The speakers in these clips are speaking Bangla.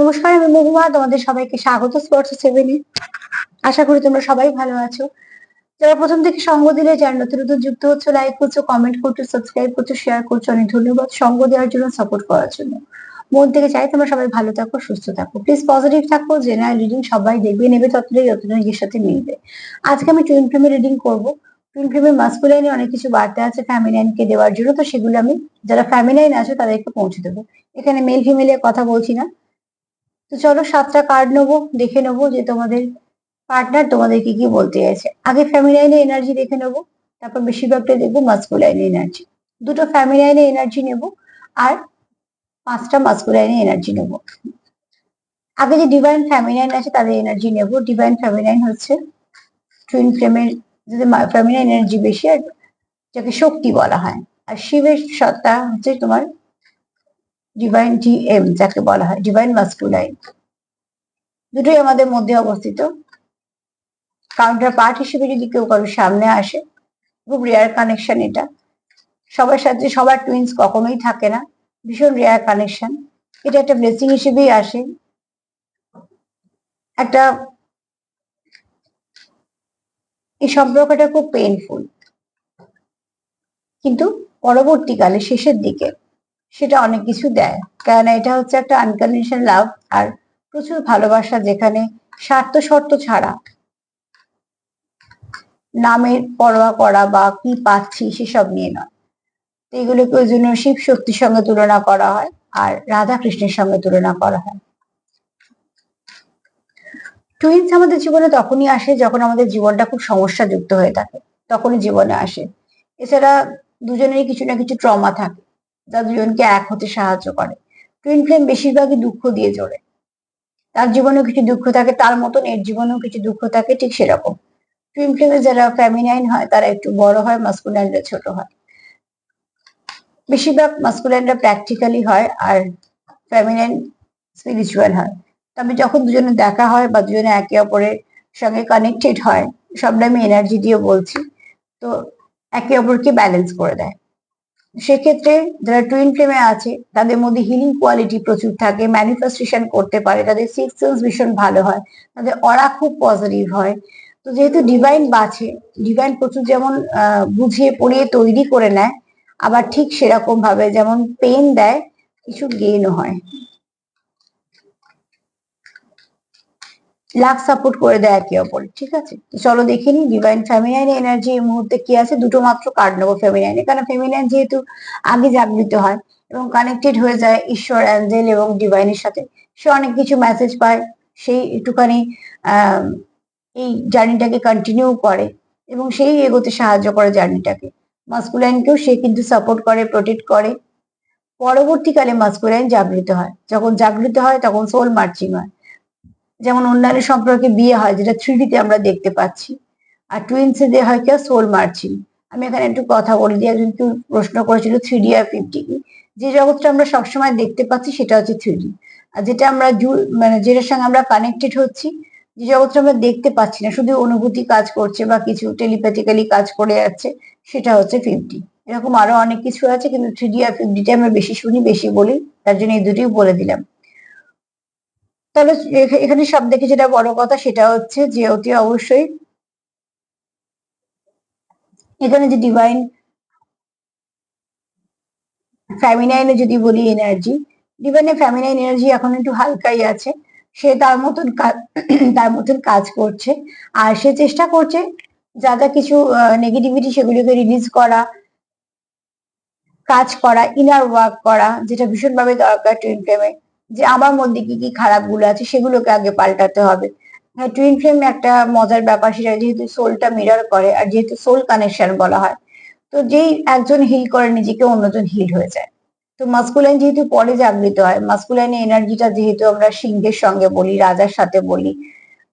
নমস্কার, আমি মহুমা তোমাদের সবাইকে স্বাগত স্পোর্টস সেভেনে আশা করি তোমরা সবাই ভালো আছো। যারা প্রথম থেকে সঙ্গ দিলে, যারা নতুন নতুন যুক্ত হচ্ছে লাইক করছ কমেন্ট করছ সাবস্ক্রাইব করছ শেয়ার করছ, অনেক ধন্যবাদ সঙ্গ দেওয়ার জন্য সাপোর্ট করার জন্য। মন থেকে চাই তোমরা সবাই ভালো থাকো, সুস্থ থাকো। প্লিজ পজিটিভ থাকো জেনারেল রিডিং সবাই দেখবে, নেবে ততটাই যতটা নিজের সাথে মিলবে। আজকে আমি টুইন ফ্রেমের রিডিং করব। টুইন ফ্রেমের মাস্কুলাইনে অনেক কিছু বার্তা আছে ফ্যামিলাইনকে দেওয়ার জন্য, তো সেগুলো আমি, যারা ফ্যামিলাইন আছে, তাদেরকে পৌঁছে দেবো। এখানে মেল ফিমেলের কথা বলছি না। তো চলো সাতটা কার্ড নেব, দেখে নেব যে তোমাদের পার্টনার তোমাদের কি বলতে চাইছে। আগে ফ্যামিলি ফ্যামিলাইনে এনার্জি দেখে নেব, তারপর বেশিরভাগটা দেখব মাস্কুলাইনে এনার্জি দুটো ফ্যামিলি ফ্যামিলাইনে এনার্জি নেব আর পাঁচটা মাস্কুলাইনে এনার্জি নেব। আগে যে ডিভাইন ফ্যামিলি ফ্যামিলাইন আছে তাদের এনার্জি নেব। ডিভাইন ফ্যামিলাইন হচ্ছে টুইন ফ্লেমের যদি ফ্যামিলাইন এনার্জি বেশি আর যাকে শক্তি বলা হয়। আর শিবের সত্তা হচ্ছে তোমার ডিভাইন টি এম যাকে বলা হয় ডিভাইন মাস্কুলাইন দুটোই আমাদের মধ্যে অবস্থিত। কাউন্টার পার্ট হিসেবে যদি কেউ কারোর সামনে আসে, খুব রেয়ার কানেকশন এটা। সবার সাথে, সবার টুইন্স কখনোই থাকে না। ভীষণ রেয়ার কানেকশন এটা একটা ব্লেসিং হিসেবেই আসে। একটা, এই সম্পর্কটা খুব পেইনফুল কিন্তু পরবর্তীকালে শেষের দিকে সেটা অনেক কিছু দেয়। কারণ এটা হচ্ছে একটা আনকন্ডিশনাল লাভ আর প্রচুর ভালোবাসা যেখানে স্বার্থ শর্ত ছাড়া নামের পরোয়া করা বা কি পাচ্ছি সেসব নিয়ে নয়। তো এগুলোকে ওই জন্য শিব শক্তির সঙ্গে তুলনা করা হয়, আর রাধা কৃষ্ণের সঙ্গে তুলনা করা হয়। টুইন্স আমাদের জীবনে তখনই আসে যখন আমাদের জীবনটা খুব সমস্যা যুক্ত হয়ে থাকে, তখনই জীবনে আসে। এছাড়া দুজনেরই কিছু না কিছু ট্রমা থাকে। যা দুজনকে এক হতে সাহায্য করে। টুইন ফ্লেম বেশিরভাগই দুঃখ দিয়ে জোড়ে তার জীবনেও কিছু দুঃখ থাকে, তার মতন এর জীবনেও কিছু দুঃখ থাকে, ঠিক সেরকম। টুইন ফ্লেমে যারা ফ্যামিনাইন হয়, তারা একটু বড় হয় মাস্কুলাইনরা ছোট হয়। বেশিরভাগ মাস্কুলাইনরা প্র্যাকটিক্যালি হয় আর ফ্যামিনাইন স্পিরিচুয়াল হয়। তবে যখন দুজনে দেখা হয় বা দুজনে একে অপরের সঙ্গে কানেক্টেড হয়, সবটা আমি এনার্জি দিয়ে বলছি। তো একে অপরকে ব্যালেন্স করে দেয়। সেক্ষেত্রে যারা টুইন ফ্লেমে আছে, তাদের মধ্যে হিলিং কোয়ালিটি প্রচুর থাকে ম্যানিফেস্টেশন করতে পারে, তাদের সিক্স সেন্স ভীষণ ভালো হয়, তাদের অরা খুব পজিটিভ হয়। তো যেহেতু ডিভাইন বাছে ডিভাইন প্রচুর যেমন বুঝিয়ে পড়িয়ে তৈরি করে নেয়, আবার ঠিক সেরকম ভাবে যেমন পেন দেয়, কিছু গেইনও হয়। লাভ সাপোর্ট করে দেয় একে অপরে ঠিক আছে? চলো দেখে নি ডিভাইন ফেমিনাইন এনার্জি এই মুহূর্তে কি আছে? দুটো মাত্র কার্ড নেব ফেমিনাইনে কারণ ফেমিনাইন যেহেতু আগে জাগৃত হয় এবং কানেক্টেড হয়ে যায় ঈশ্বর অ্যাঞ্জেল এবং ডিভাইনের সাথে। সে অনেক কিছু মেসেজ পায় সেই একটুখানি এই জার্নিটাকে কন্টিনিউ করে এবং সেই এগোতে সাহায্য করে জার্নিটাকে মাস্কুলাইনকেও সে কিন্তু সাপোর্ট করে প্রোটেক্ট করে। পরবর্তীকালে মাস্কুলাইন জাগৃত হয়। যখন জাগৃত হয়, তখন সোল মার্চিং হয়। যেমন অন্যান্য সম্পর্কে বিয়ে হয়, যেটা থ্রি আমরা দেখতে পাচ্ছি। আর টুইন্সে দিয়ে হয় কেউ সোল মার্চিং আমি এখানে একটু কথা বলে দিই একজন কেউ প্রশ্ন করেছিল থ্রি ডি আর ফিফটি যে জগৎটা আমরা সবসময় দেখতে পাচ্ছি, সেটা হচ্ছে থ্রি ডি আর যেটা আমরা মানে যেটার সঙ্গে আমরা কানেক্টেড হচ্ছি, যে জগৎটা আমরা দেখতে পাচ্ছি না, শুধু অনুভূতি কাজ করছে বা কিছু টেলিপ্যাথিক্যালি কাজ করে যাচ্ছে, সেটা হচ্ছে ফিফটি এরকম আরও অনেক কিছু আছে, কিন্তু থ্রি ডি আর ফিফটিটা আমরা বেশি শুনি, বেশি বলি, তার জন্য এই দুটোই বলে দিলাম। তাহলে এখানে সব থেকে যেটা বড় কথা সেটা হচ্ছে যে অতি অবশ্যই এখানে যে ডিভাইন ফ্যামিনাইনে যদি বলি এনার্জি ডিভাইনের ফ্যামিনাইন এনার্জি এখন একটু হালকাই আছে। সে তার মতন তার মতন কাজ করছে। আর সে চেষ্টা করছে যা যা কিছু নেগেটিভিটি সেগুলোকে রিলিজ করা, কাজ করা ইনার ওয়ার্ক করা, যেটা ভীষণভাবে দরকার টুইন ফ্লেমে যে আমার মধ্যে কি কি খারাপগুলো আছে সেগুলোকে আগে পাল্টাতে হবে। টুইন ফ্লেম একটা মজার ব্যাপার সেটা যেহেতু সোলটা মিরর করে আর যেহেতু সোল কানেকশন বলা হয়, তো যেই একজন হিল করে নিজেকে অন্যজন হিল হয়ে যায়। তো মাস্কুলাইন যেহেতু পরে জাগৃত হয় মাস্কুলাইন এনার্জিটা যেহেতু আমরা সিংহের সঙ্গে বলি, রাজার সাথে বলি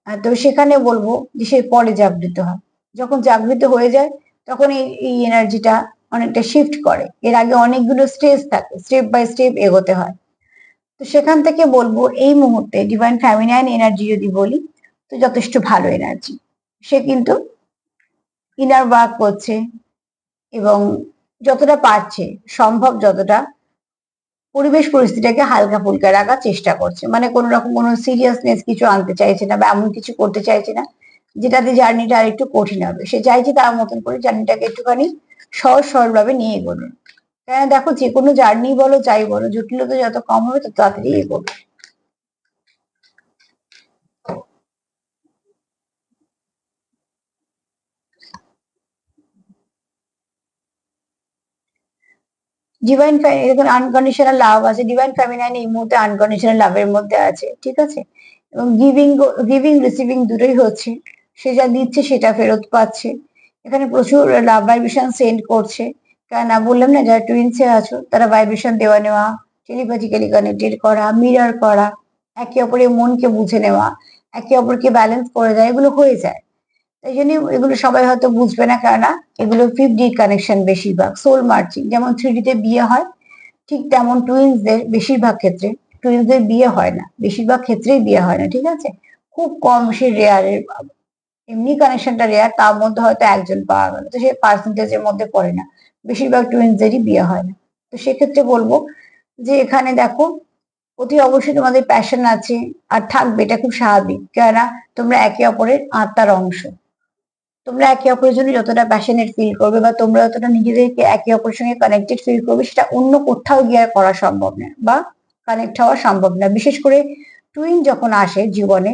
তো সেখানে বলব যে সে পরে জাগৃত হয়। যখন জাগৃত হয়ে যায়, তখন এই এনার্জিটা অনেকটা শিফট করে। এর আগে অনেকগুলো স্টেজ থাকে স্টেপ বাই স্টেপ এগোতে হয়। তো সেখান থেকে বলব, এই মুহূর্তে ডিভাইন ফ্যামিনাইন এনার্জি যদি বলি, তো যথেষ্ট ভালো এনার্জি সে কিন্তু ইনার ওয়ার্ক করছে এবং যতটা পারছে, সম্ভব যতটা পরিবেশ পরিস্থিতিটাকে হালকা ফুলকা রাখার চেষ্টা করছে। মানে কোনো রকম কোনো সিরিয়াসনেস কিছু আনতে চাইছে না বা এমন কিছু করতে চাইছে না, যেটাতে জার্নিটা আর একটু কঠিন হবে। সে চাইছে তার মতন করে জার্নিটাকে একটুখানি সহজ সরল ভাবে নিয়ে এগোনো কেন দেখো যে কোনো জার্নি বলো, যাই বলো, জটিলতা যত কম হবে তত তাড়াতাড়ি এগোবে। ডিভাইন এখানে আনকন্ডিশনাল লাভ আছে। ডিভাইন ফ্যামিনাইন এই মুহূর্তে আনকন্ডিশনাল লাভের মধ্যে আছে, ঠিক আছে? এবং গিভিং গিভিং রিসিভিং দুটোই হচ্ছে। সে যা দিচ্ছে সেটা ফেরত পাচ্ছে। এখানে প্রচুর লাভ ভাইব্রেশন সেন্ড করছে। কেন বললাম না যারা টুইন্সে আছো, তারা ভাইব্রেশন দেওয়া নেওয়া, টেলিপ্যাথিক্যালি কানেক্টেড করা মিরার করা, একে অপরের মনকে বুঝে নেওয়া, একে অপরকে ব্যালেন্স করে দেয় এগুলো হয়ে যায়। তাই জন্য এগুলো সবাই হয়তো বুঝবে না, কেননা এগুলো ফিফ ডি কানেকশন বেশিরভাগ সোল মার্চিং যেমন থ্রি তে বিয়ে হয়, ঠিক তেমন টুইন্সদের বেশিরভাগ ক্ষেত্রে টুইন্সদের বিয়ে হয় না, বেশিরভাগ ক্ষেত্রেই বিয়ে হয় না, ঠিক আছে? খুব কম সে রেয়ারের এমনি কানেকশনটা রেয়ার তার মধ্যে হয়তো একজন পাওয়া গেল, তো সে পার্সেন্টেজের মধ্যে পড়ে না। বেশিরভাগ টুইন্সদেরই বিয়ে হয় না। তো সেক্ষেত্রে বলব যে এখানে দেখো, অতি অবশ্যই তোমাদের প্যাশন আছে আর থাকবে, এটা খুব স্বাভাবিক। কেননা তোমরা একে অপরের আত্মার অংশ। তোমরা একে অপরের জন্য যতটা প্যাশনেট ফিল করবে বা তোমরা যতটা নিজেদেরকে একে অপরের সঙ্গে কানেক্টেড ফিল করবে, সেটা অন্য কোথাও গিয়ে করা সম্ভব না বা কানেক্ট হওয়া সম্ভব না। বিশেষ করে টুইন যখন আসে জীবনে,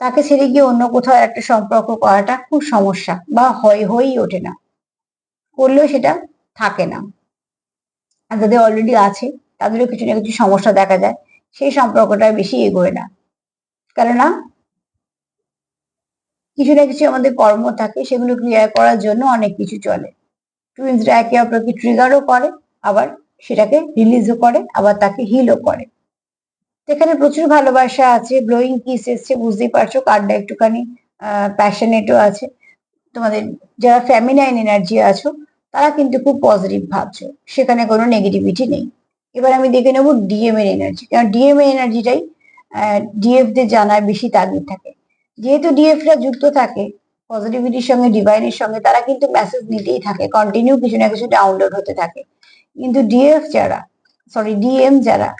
তাকে ছেড়ে গিয়ে অন্য কোথাও একটা সম্পর্ক করাটা খুব সমস্যা বা হয় হয়েই ওঠে না। করলেও সেটা থাকে না। আর যাদের অলরেডি আছে, তাদেরও কিছু না কিছু সমস্যা দেখা যায়। সেই সম্পর্কটা বেশি এগোয় না। কেননা কিছু না কিছু আমাদের কর্ম থাকে, সেগুলো ক্লিয়ার করার জন্য অনেক কিছু চলে। টুইন্সরা একে অপরকে ট্রিগারও করে, আবার সেটাকে রিলিজও করে, আবার তাকে হিলও করে। এখানে প্রচুর ভালোবাসা আছে ব্লোয়িং কিস এসছে, বুঝতেই পারছ কার্ডটা একটুখানি প্যাশনেটও আছে। তোমাদের যারা ফ্যামিনাইন এনার্জি আছো তারা কিন্তু খুব পজিটিভ ভাবছে। সেখানে কোনো নেগেটিভিটি নেই। এবার আমি দেখে নেব ডিএম এর এনার্জি কারণ ডিএম এর এনার্জিটাই ডিএফ দের জানার বেশি তাগিদ থাকে। যেহেতু ডিএফরা যুক্ত থাকে পজিটিভিটির সঙ্গে ডিভাইনের সঙ্গে, তারা কিন্তু মেসেজ নিতেই থাকে। কন্টিনিউ কিছু না কিছু ডাউনলোড হতে থাকে। কিন্তু ডিএফ যারা সরি ডিএম যারা,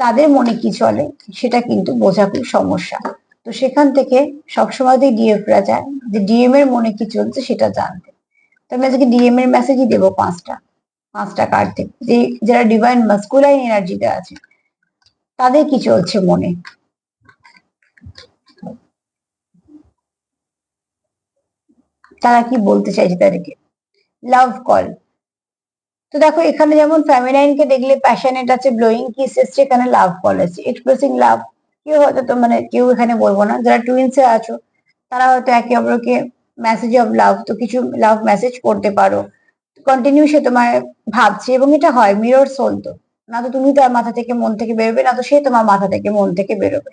তাদের মনে কি চলে, সেটা কিন্তু বোঝা খুব সমস্যা। তো সেখান থেকে সবসময়তেই ডিএফরা যায় যে ডিএম এর মনে কি চলছে সেটা জানতে। আমি আজকে ডিএম এর মেসেজই দেবো পাঁচটা পাঁচটা কার্ড থেকে যে যারা ডিভাইন মাস্কুলাইন এনার্জিতে আছে, তাদের কি চলছে মনে? তারা কি বলতে চাইছে তাদেরকে? লাভ কল তো দেখো, এখানে যেমন কে দেখলে প্যাশনেট আছে ব্লোয়িং কিস এসছে এখানে লাভ কল আছে এক্সপ্রেসিং লাভ কেউ হয়তো তো মানে কেউ এখানে বলব না। যারা টুইন্সে আছো, তারা হয়তো একে অপরকে মেসেজ অফ লাভ তো কিছু লাভ মেসেজ করতে পারো। কন্টিনিউ সে তোমার ভাবছে এবং এটা হয় মিরর সোল তো। না তো তুমি তার মাথা থেকে মন থেকে বেরোবে, না তো সে তোমার মাথা থেকে মন থেকে বেরোবে।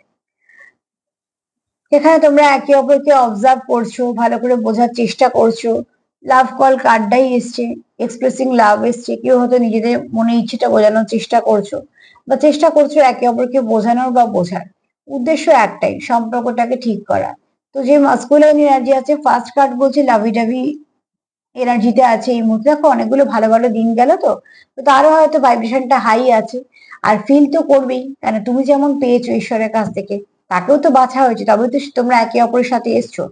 এখানে তোমরা একে অপরকে অবজার্ভ করছ, ভালো করে বোঝার চেষ্টা করছ। লাভ কল কার্ডটাই এসছে এক্সপ্রেসিং লাভ এসছে। কেউ হয়তো নিজেদের মনে ইচ্ছেটা বোঝানোর চেষ্টা করছ বা চেষ্টা করছ একে অপরকে বোঝানোর বা বোঝার। উদ্দেশ্য একটাই, সম্পর্কটাকে ঠিক করা। তো যে মাস্কুলাইন এনার্জি আছে ফার্স্ট কার্ড বলছে লাভি ডাভি এনার্জিতে আছে এই মুহূর্তে। দেখো, অনেকগুলো ভালো ভালো দিন গেল তো। তো তারও হয়তো ভাইব্রেশনটা হাই আছে। আর ফিল তো করবেই। কেন? তুমি যেমন পেয়েছ ঈশ্বরের কাছ থেকে, তাকেও তো বাছা হয়েছে। তবে তো তোমরা একে অপরের সাথে এসছো।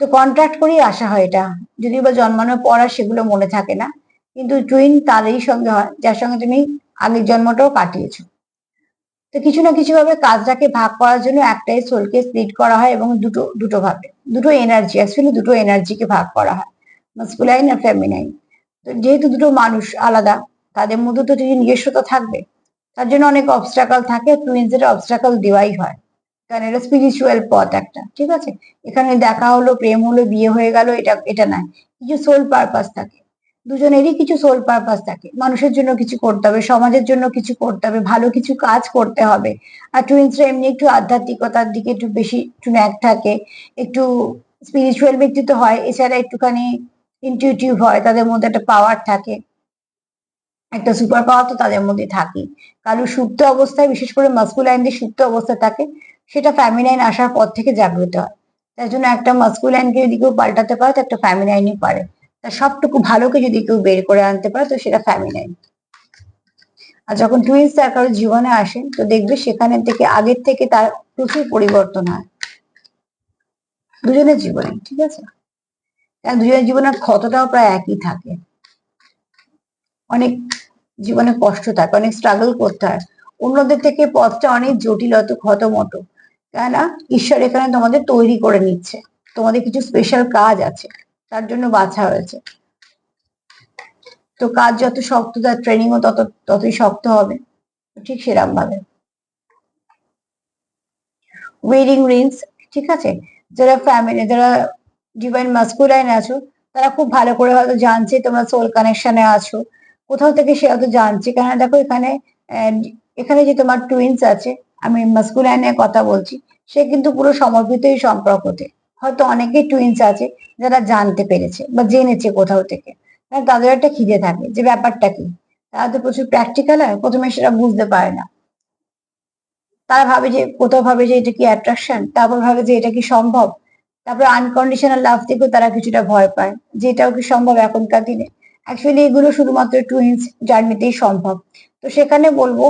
তো কন্ট্রাক্ট করেই আসা হয় এটা। যদি বা জন্মানোর পর আর সেগুলো মনে থাকে না। কিন্তু টুইন তারই সঙ্গে হয়, যার সঙ্গে তুমি আগের জন্মটাও কাটিয়েছো। তো কিছু না কিছু ভাবে কাজটাকে ভাগ করার জন্য একটাই সোলকে স্প্লিট করা হয় এবং দুটো দুটো ভাবে। দুটো এনার্জি অ্যাকচুয়ালি দুটো এনার্জিকে ভাগ করা হয়। মাস্কুলাইন আর ফেমিনাইন তো যেহেতু দুটো মানুষ আলাদা, তাদের মধ্যে তো নিজস্বতা থাকবে। তার জন্য অনেক অবস্ট্রাকল থাকে টুইন্সের অবস্ট্রাকল দেওয়াই হয়। কারণ এটা স্পিরিচুয়াল পথ একটা, ঠিক আছে? এখানে দেখা হলো, প্রেম হলো, বিয়ে হয়ে গেল, এটা এটা নয়। কিছু সোল পারপাস থাকে। দুজনেরই কিছু সোল পারপাস থাকে। মানুষের জন্য কিছু করতে হবে, সমাজের জন্য কিছু করতে হবে, ভালো কিছু কাজ করতে হবে। আর টুইন্সরা এমনি একটু আধ্যাত্মিকতার দিকে একটু বেশি, একটু ন্যাক থাকে, একটু স্পিরিচুয়াল ব্যক্তিত্ব হয়, এছাড়া একটুখানি ইনটিউটিভ হয়, তাদের মধ্যে একটা পাওয়ার থাকে। একটা সুপার পাওয়ার তো তাদের মধ্যে থাকে কারণ সুপ্ত অবস্থায়, বিশেষ করে মাস্কুলাইনদের সুপ্ত অবস্থায় থাকে, সেটা ফ্যামিনাইন আসার পর থেকে জাগ্রত হয়। তার জন্য একটা মাস্কুলাইনকে যদি কেউ পাল্টাতে পারে, তো একটা ফ্যামিনাইনই পারে। তা সবটুকু ভালোকে যদি কেউ বের করে আনতে পারে, তো সেটা ফ্যামিনাইন আর যখন টুইন্স তার কারও জীবনে আসে তো দেখবে সেখানে থেকে, আগের থেকে তার প্রচুর পরিবর্তন হয়। দুজনের জীবনে, ঠিক আছে? কারণ দুজনের জীবনের ক্ষতটাও প্রায় একই থাকে। অনেক জীবনে কষ্ট থাকে, অনেক স্ট্রাগল করতে হয়। অন্যদের থেকে পথটা অনেক জটিল অত ক্ষত মতো কেননা, ঈশ্বর এখানে তোমাদের তৈরি করে নিচ্ছে। তোমাদের কিছু স্পেশাল কাজ আছে। তার জন্য বাছা হয়েছে। তো কাজ যত শক্ত, তার ট্রেনিংও তত, ততই শক্ত হবে। ঠিক সেরকম ভাবে ওয়েডিং রিংস ঠিক আছে? যারা ফ্যামিলি যারা ডিভাইন মাস্কুলাইন আছো, তারা খুব ভালো করে হয়তো জানছে তোমরা সোল কানেকশনে আছো। কোথাও থেকে সে হয়তো জানছে। কেন দেখো এখানে এখানে যে তোমার টুইন্স আছে, আমি মাস্কুলাইনের কথা বলছি, সে কিন্তু পুরো সমর্পিত এই সম্পর্কতে। হয়তো অনেকেই টুইন্স আছে যারা জানতে পেরেছে বা জেনেছে কোথাও থেকে। তাদের একটা খিদে থাকে যে ব্যাপারটা কি? তারা তো প্রচুর প্র্যাকটিক্যাল হয় প্রথমে সেটা বুঝতে পারে না। তারা ভাবে যে, কোথাও ভাবে যে এটা কি অ্যাট্রাকশন তারপর ভাবে যে এটা কি সম্ভব। তারপর আনকন্ডিশনাল লাভ থেকেও তারা কিছুটা ভয় পায় যে এটাও কি সম্ভব এখনকার দিনে। অ্যাকচুয়ালি এগুলো শুধুমাত্র টুইন্স জার্নিতেই সম্ভব। তো সেখানে বলব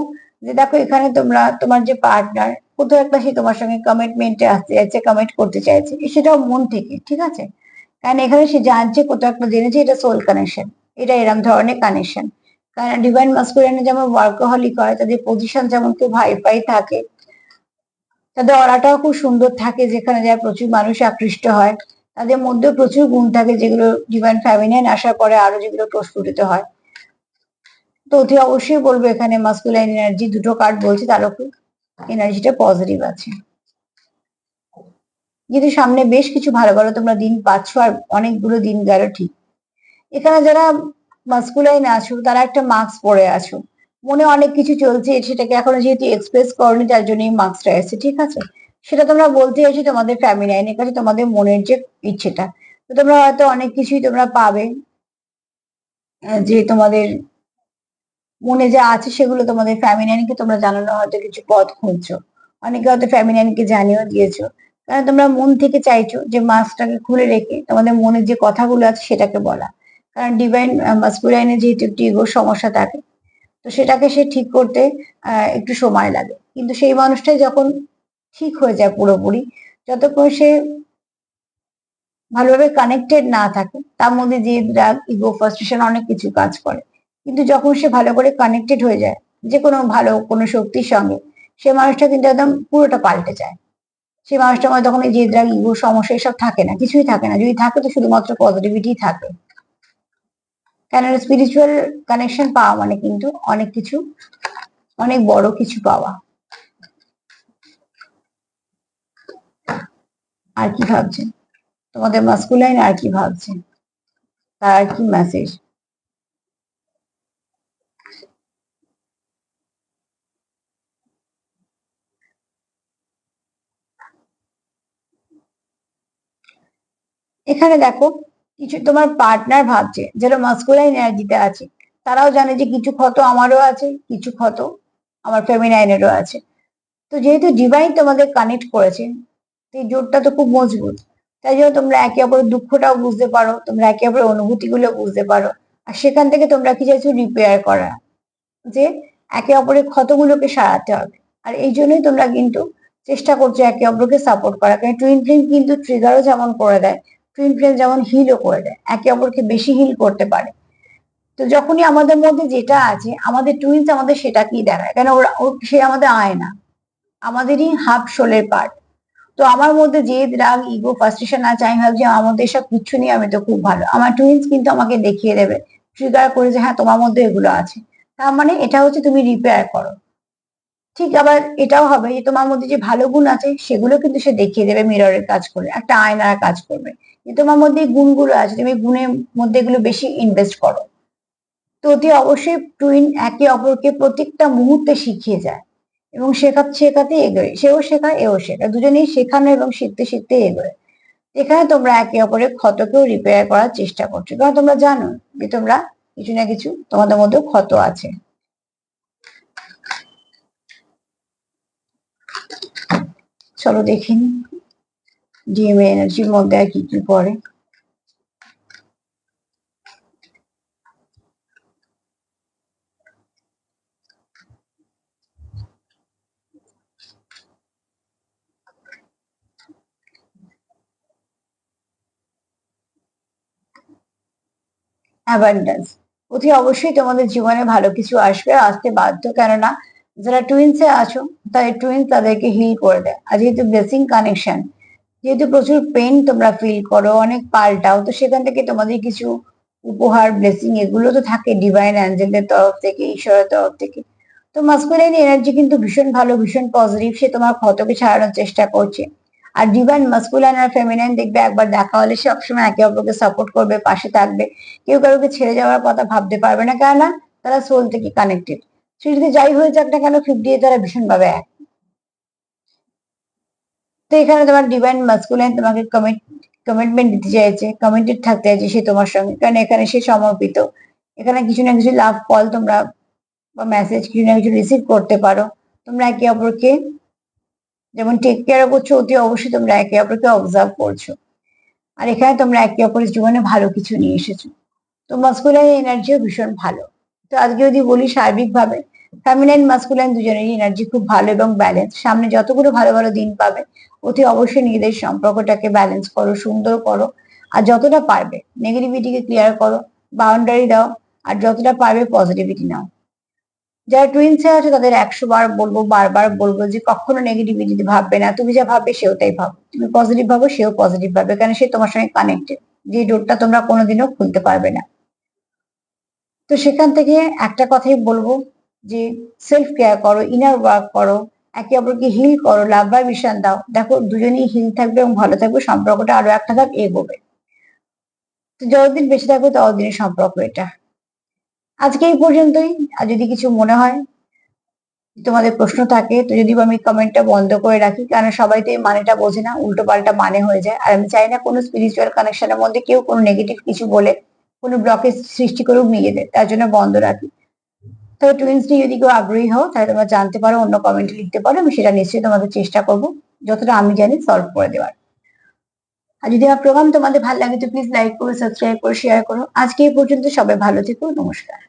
যে দেখো এখানে তোমরা, তোমার যে পার্টনার কোথাও একটা সে তোমার সঙ্গে কমিটমেন্টে আসতে চাইছে কমিট করতে চাইছে, সেটাও মন থেকে, ঠিক আছে? কারণ এখানে সে জানছে কোথাও একটা জেনেছে, এটা সোল কানেকশন এটা এরম ধরনের কানেকশন কারণ ডিভাইন মাস্কুলিনে যেমন ওয়ার্কহলিক হয়, তাদের পজিশন যেমন খুব হাই ফাই থাকে, তাদের অরাটাও খুব সুন্দর থাকে, যেখানে যায় প্রচুর মানুষ আকৃষ্ট হয়, তাদের মধ্যে প্রচুর গুণ থাকে, যেগুলো ডিভাইন ফ্যামিলিয়ান আসার পরে আরও যেগুলো প্রস্ফুটিত হয়। তো অতি অবশ্যই বলব এখানে মাস্কুলাইন এনার্জি দুটো কার্ড বলছে, তার উপর এনার্জিটা পজিটিভ আছে। যদি সামনে বেশ কিছু ভালো ভালো তোমরা দিন পাচ্ছ আর অনেকগুলো দিন গেল ঠিক। এখানে যারা মাস্কুলাইন আছো, তারা একটা মাস্ক পরে আছো। মনে অনেক কিছু চলছে, সেটাকে এখনও যেহেতু এক্সপ্রেস করনি, তার জন্য মাস্কটা এসেছে, ঠিক আছে? সেটা তোমরা বলতে চাইছো তোমাদের ফ্যামিলি আইনের কাছে, তোমাদের মনের যে ইচ্ছেটা। তো তোমরা হয়তো অনেক কিছুই তোমরা পাবে যে তোমাদের মনে যা আছে সেগুলো তোমাদের ফ্যামিলি আইনকে তোমরা জানানো হয়তো কিছু পথ খুঁজছো। অনেকে হয়তো ফ্যামিলি আইনকে জানিয়েও দিয়েছ। কারণ তোমরা মন থেকে চাইছো যে মাস্কটাকে খুলে রেখে তোমাদের মনের যে কথাগুলো আছে সেটাকে বলা। কারণ ডিভাইন মাস্কুলাইনে যেহেতু একটু ইগোর সমস্যা থাকে, তো সেটাকে সে ঠিক করতে একটু সময় লাগে। কিন্তু সেই মানুষটাই যখন ঠিক হয়ে যায় পুরোপুরি, যতক্ষণ সে ভালোভাবে কানেক্টেড না থাকে, তার মধ্যে যে রাগ ইগো ফার্স্টেশন অনেক কিছু কাজ করে। কিন্তু যখন সে ভালো করে কানেক্টেড হয়ে যায় যে কোনো ভালো কোনো শক্তির সঙ্গে, সে মানুষটা কিন্তু একদম পুরোটা পাল্টে যায়। সেই মানুষটার মধ্যে তখন এই যে রাগ ইগো সমস্যা এসব থাকে না, কিছুই থাকে না। যদি থাকে তো শুধুমাত্র পজিটিভিটি থাকে। কেন স্পিরিচুয়াল কানেকশন পাওয়া মানে কিন্তু অনেক কিছু, অনেক বড় কিছু পাওয়া। আর কি ভাবছেন? তোমাদের মাস্কুলাইন আর কি ভাবছেন? তার আর কি মেসেজ এখানে দেখো, কিছু তোমার পার্টনার ভাবছে, যারা মাস্কুলাইন এনার্জিতে আছে, তারাও জানে যে কিছু ক্ষত আমারও আছে, কিছু ক্ষত আমার ফেমিনাইনেরও আছে। তো যেহেতু ডিভাইন তোমাদের কানেক্ট করেছে এই জোরটা তো খুব মজবুত। তাই জন্য তোমরা একে অপরের দুঃখটাও বুঝতে পারো, তোমরা একে অপরের অনুভূতি অনুভূতিগুলো বুঝতে পারো। আর সেখান থেকে তোমরা কি চাইছো রিপেয়ার করা। যে একে অপরের ক্ষতগুলোকে সারাতে হবে। আর এই জন্যই তোমরা কিন্তু চেষ্টা করছ একে অপরকে সাপোর্ট করা। কারণ টুইন ফ্লেম কিন্তু ট্রিগারও যেমন করে দেয় টুইন ফ্লেম যেমন হিলও করে দেয়, একে অপরকে বেশি হিল করতে পারে। তো যখনই আমাদের মধ্যে যেটা আছে, আমাদের টুইন্স আমাদের সেটাকেই দেখায়। কেন ওরা সে আমাদের আয়না আমাদেরই হাফ শোলের পার্ট তো আমার মধ্যে যে রাগ ইগো ফার্স্টেশন আছে, আমি ভাবছি মধ্যে এসব কিচ্ছু নেই, আমি তো খুব ভালো। আমার টুইন্স কিন্তু আমাকে দেখিয়ে দেবে ট্রিগার করে যে হ্যাঁ তোমার মধ্যে এগুলো আছে। তার মানে এটা হচ্ছে তুমি রিপেয়ার করো। ঠিক, আবার এটাও হবে যে তোমার মধ্যে যে ভালো গুণ আছে, সেগুলো কিন্তু সে দেখিয়ে দেবে মিররের কাজ করে একটা আয়নার কাজ করবে। যে তোমার মধ্যে গুণগুলো আছে, তুমি গুণের মধ্যে এগুলো বেশি ইনভেস্ট করো। তো অতি অবশ্যই টুইন একে অপরকে প্রত্যেকটা মুহূর্তে শিখিয়ে যায় এবং শেখা শেখাতে এগোয়। সেও শেখায়, এও শেখায়। দুজনেই শেখানো এবং শিখতে শিখতে এগোয়। এখানে তোমরা একে অপরের ক্ষতকেও রিপেয়ার করার চেষ্টা করছ। কারণ তোমরা জানো যে তোমরা কিছু না কিছু তোমাদের মধ্যে ক্ষত আছে। চলো দেখিন ডিএমএ এনার্জির মধ্যে কি কি পড়ে? অ্যাবান্ডেন্স অতি অবশ্যই তোমাদের জীবনে ভালো কিছু আসবে, আসতে বাধ্য, কেননা যারা টুইন্সে আছো তাই টুইন্স তাদেরকে হিল করে দেয়। আর যেহেতু ব্লেসিং কানেকশন যেহেতু প্রচুর পেন তোমরা ফিল করো, অনেক পাল্টাও, তো সেখান থেকে তোমাদের কিছু উপহার ব্লেসিং এগুলো তো থাকে ডিভাইন অ্যাঞ্জেলদের তরফ থেকে, ঈশ্বরের তরফ থেকে। তো মাস্কুলাইন এনার্জি কিন্তু ভীষণ ভালো, ভীষণ পজিটিভ সে তোমার ক্ষতকে ছাড়ানোর চেষ্টা করছে। আর ডিভাইন মাস্কুলাইন আর ফেমিনাইন দেখবে, একবার দেখা হলে সে সবসময় একে অপরকে সাপোর্ট করবে, পাশে থাকবে। কেউ কারোকে ছেড়ে যাওয়ার কথা ভাবতে পারবে না, কেননা তারা সোল থেকে কানেক্টেড সেটিতে যাই হয়ে যাক না কেন ফিফটি তারা ভীষণভাবে এক। তো এখানে তোমার ডিভাইন মাস্কুলাইন তোমাকে কমিট কমিটমেন্ট দিতে চাইছে কমিটেড থাকতে চাইছে সে তোমার সঙ্গে। কারণ এখানে সে সমর্পিত। এখানে কিছু না কিছু লাভ কল তোমরা বা মেসেজ কিছু না কিছু রিসিভ করতে পারো। তোমরা একে অপরকে যেমন টেক কেয়ার করছ, অতি অবশ্যই তোমরা একে অপরকে অবজার্ভ করছ। আর এখানে তোমরা একে অপরের জীবনে ভালো কিছু নিয়ে এসেছ। তো মাস্কুলাইন এনার্জিও ভীষণ ভালো। তো আজকে যদি বলি সার্বিকভাবে ফ্যামিলাইন মাস্কুলাইন দুজনেরই এনার্জি খুব ভালো এবং ব্যালেন্স সামনে যতগুলো ভালো ভালো দিন পাবে, অতি অবশ্যই নিজেদের সম্পর্কটাকে ব্যালেন্স করো, সুন্দর করো। আর যতটা পারবে নেগেটিভিটিকে ক্লিয়ার করো বাউন্ডারি দাও, আর যতটা পারবে পজিটিভিটি নাও। যারা টুইন্সে আছে, তাদের একশো বার বলব, বারবার বলব যে কখনো নেগেটিভিটি ভাববে না। তুমি যা ভাববে সেও তাই ভাবো। তুমি পজিটিভ ভাবো, সেও পজিটিভ ভাবে কারণ সে তোমার সঙ্গে কানেক্টেড যে ডোরটা তোমরা কোনোদিনও খুলতে পারবে না। তো সেখান থেকে একটা কথাই বলব যে সেলফ কেয়ার করো ইনার ওয়ার্ক করো, একে অপরকে হিল করো লাভ বা দাও। দেখো, দুজনেই হিল থাকবে এবং ভালো থাকবে, সম্পর্কটা আরও একটা ধাপ এগোবে। তো যতদিন বেঁচে থাকবে, ততদিনের সম্পর্ক এটা। আজকে এই পর্যন্তই। আর যদি কিছু মনে হয়, তোমাদের প্রশ্ন থাকে, তো যদি আমি কমেন্টটা বন্ধ করে রাখি কারণ সবাই তো এই মানেটা বোঝে না উল্টো পাল্টা মানে হয়ে যায়। আর আমি চাই না কোনো স্পিরিচুয়াল কানেকশনের মধ্যে কেউ কোনো নেগেটিভ কিছু বলে, কোনো ব্লকেজ সৃষ্টি করুক নিজেদের, তার জন্য বন্ধ রাখি। তবে টুইন্স নিয়ে যদি কেউ আগ্রহী হও, তাহলে তোমরা জানতে পারো, অন্য কমেন্টে লিখতে পারো, আমি সেটা নিশ্চয়ই তোমাদের চেষ্টা করব, যতটা আমি জানি সলভ করে দেওয়ার। আর যদি আমার প্রোগ্রাম তোমাদের ভালো লাগে তো প্লিজ লাইক করো সাবস্ক্রাইব করো শেয়ার করো। আজকে এই পর্যন্ত সবাই ভালো থেকো, নমস্কার।